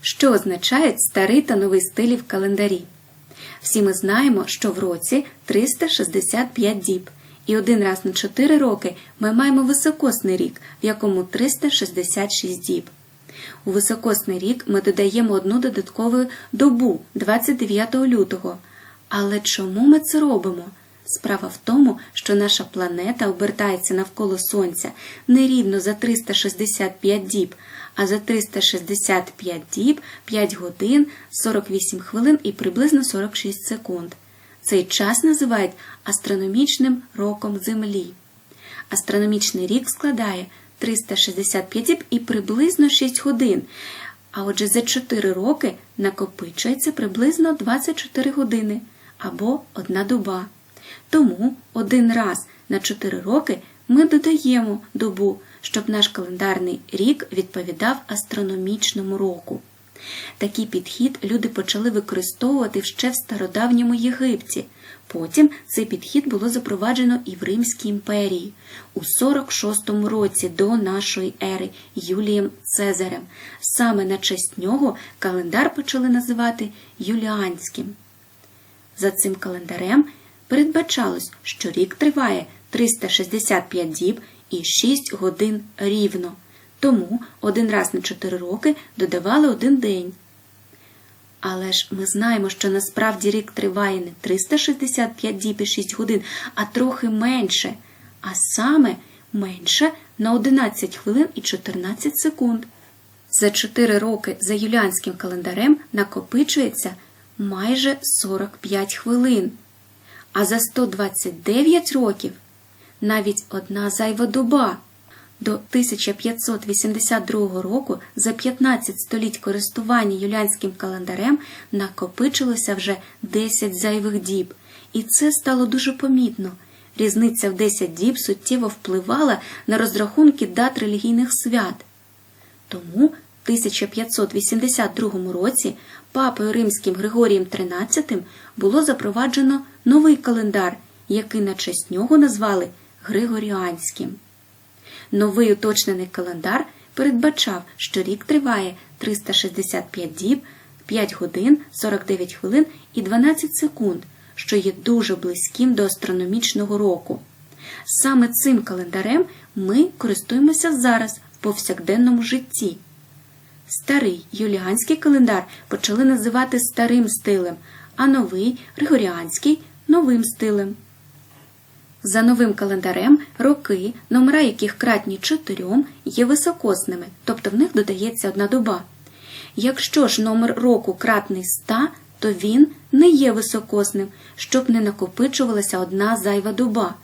Що означають старий та новий стилі в календарі? Всі ми знаємо, що в році 365 діб, і один раз на 4 роки ми маємо високосний рік, в якому 366 діб. У високосний рік ми додаємо одну додаткову добу 29 лютого. Але чому ми це робимо? Справа в тому, що наша планета обертається навколо Сонця не рівно за 365 діб, а за 365 діб 5 годин, 48 хвилин і приблизно 46 секунд. Цей час називають астрономічним роком Землі. Астрономічний рік складає 365 діб і приблизно 6 годин. А отже, за 4 роки накопичується приблизно 24 години або одна доба. Тому один раз на 4 роки ми додаємо добу, щоб наш календарний рік відповідав астрономічному року. Такий підхід люди почали використовувати ще в стародавньому Єгипті. Потім цей підхід було запроваджено і в Римській імперії у 46-му році до нашої ери Юлієм Цезарем. Саме на честь нього календар почали називати Юліанським. За цим календарем передбачалось, що рік триває 365 діб і 6 годин рівно. Тому один раз на 4 роки додавали один день. Але ж ми знаємо, що насправді рік триває не 365 діб і 6 годин, а трохи менше, а саме менше на 11 хвилин і 14 секунд. За 4 роки за юліанським календарем накопичується майже 45 хвилин, а за 129 років навіть одна зайва доба. До 1582 року за 15 століть користування юліанським календарем накопичилося вже 10 зайвих діб, і це стало дуже помітно. Різниця в 10 діб суттєво впливала на розрахунки дат релігійних свят. Тому в 1582 році папою римським Григорієм XIII було запроваджено новий календар, який на честь нього назвали Григоріанським. Новий уточнений календар передбачав, що рік триває 365 діб, 5 годин, 49 хвилин і 12 секунд, що є дуже близьким до астрономічного року. Саме цим календарем ми користуємося зараз в повсякденному житті. Старий юліанський календар почали називати старим стилем, а новий Григоріанський новим стилем. За новим календарем роки, номера яких кратні чотирьом, є високосними, тобто в них додається одна доба. Якщо ж номер року кратний 100, то він не є високосним, щоб не накопичувалася одна зайва доба.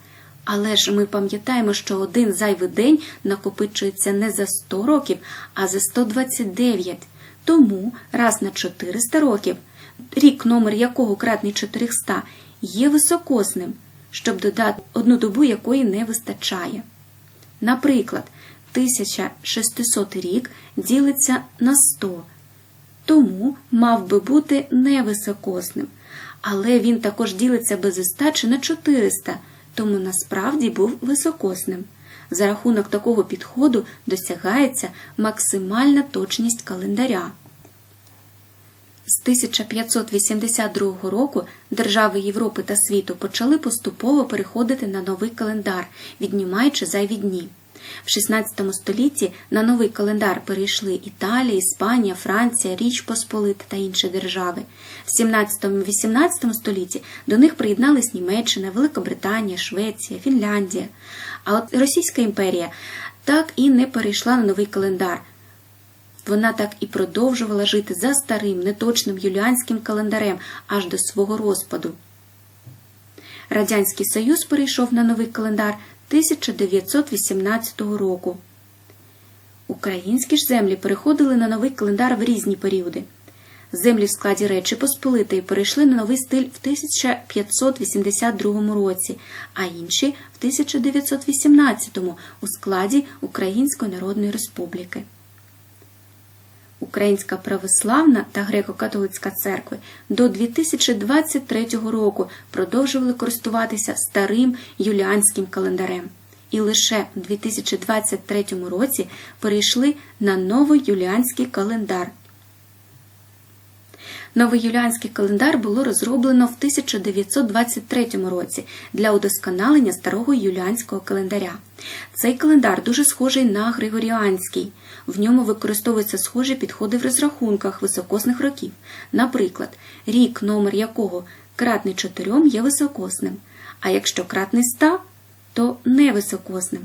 Але ж ми пам'ятаємо, що один зайвий день накопичується не за 100 років, а за 129. Тому раз на 400 років, рік номер якого кратний 400, є високосним щоб додати одну добу, якої не вистачає. Наприклад, 1600 рік ділиться на 100, тому мав би бути невисокосним, але він також ділиться без остачі на 400, тому насправді був високосним. За рахунок такого підходу досягається максимальна точність календаря. З 1582 року держави Європи та світу почали поступово переходити на новий календар, віднімаючи зайві дні. В 16 столітті на новий календар перейшли Італія, Іспанія, Франція, Річ Посполита та інші держави. В 17-18 столітті до них приєднались Німеччина, Велика Британія, Швеція, Фінляндія. А от Російська імперія так і не перейшла на новий календар. Вона так і продовжувала жити за старим, неточним юліанським календарем аж до свого розпаду. Радянський Союз перейшов на новий календар 1918 року. Українські ж землі переходили на новий календар в різні періоди. Землі в складі Речі Посполитої перейшли на новий стиль в 1582 році, а інші в 1918 у складі Української Народної Республіки. Українська православна та греко-католицька церкви до 2023 року продовжували користуватися старим юліанським календарем і лише у 2023 році перейшли на новий юліанський календар. Новий юліанський календар було розроблено в 1923 році для удосконалення старого юліанського календаря. Цей календар дуже схожий на григоріанський. В ньому використовуються схожі підходи в розрахунках високосних років. Наприклад, рік, номер якого кратний 4 є високосним, а якщо кратний 100, то невисокосним.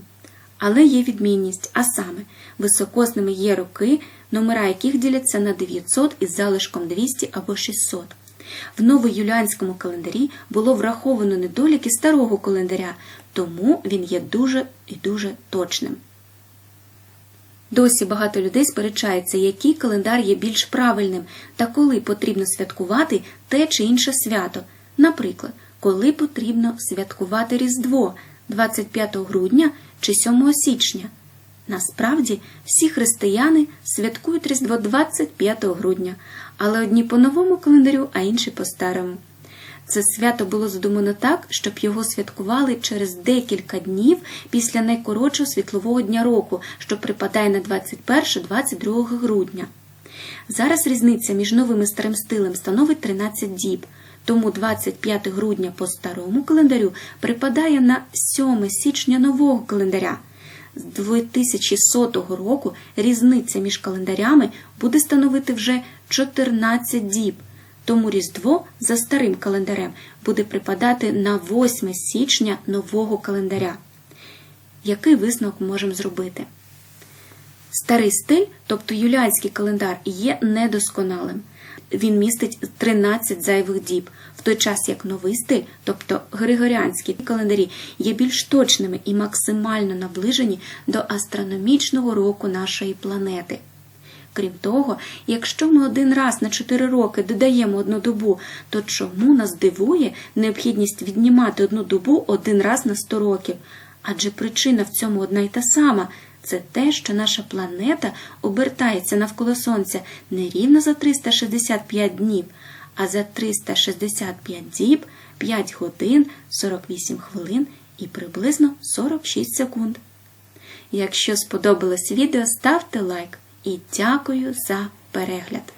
Але є відмінність, а саме, високосними є роки, номера яких діляться на 900 із залишком 200 або 600. В новоюліанському календарі було враховано недоліки старого календаря, тому він є дуже і дуже точним. Досі багато людей сперечається, який календар є більш правильним та коли потрібно святкувати те чи інше свято. Наприклад, коли потрібно святкувати Різдво 25 грудня чи 7 січня. Насправді, всі християни святкують Різдво 25 грудня, але одні по новому календарю, а інші по старому. Це свято було задумано так, щоб його святкували через декілька днів після найкоротшого світлового дня року, що припадає на 21-22 грудня. Зараз різниця між новим і старим стилем становить 13 діб, тому 25 грудня по старому календарю припадає на 7 січня нового календаря. З 2100 року різниця між календарями буде становити вже 14 діб. Тому Різдво за старим календарем буде припадати на 8 січня нового календаря. Який висновок можемо зробити? Старий стиль, тобто юліанський календар, є недосконалим. Він містить 13 зайвих діб, в той час як новий стиль, тобто григоріанські календарі, є більш точними і максимально наближені до астрономічного року нашої планети. Крім того, якщо ми один раз на 4 роки додаємо одну добу, то чому нас дивує необхідність віднімати одну добу один раз на 100 років? Адже причина в цьому одна й та сама це те, що наша планета обертається навколо Сонця не рівно за 365 днів, а за 365 діб, 5 годин, 48 хвилин і приблизно 46 секунд. Якщо сподобалось відео, ставте лайк і дякую за перегляд!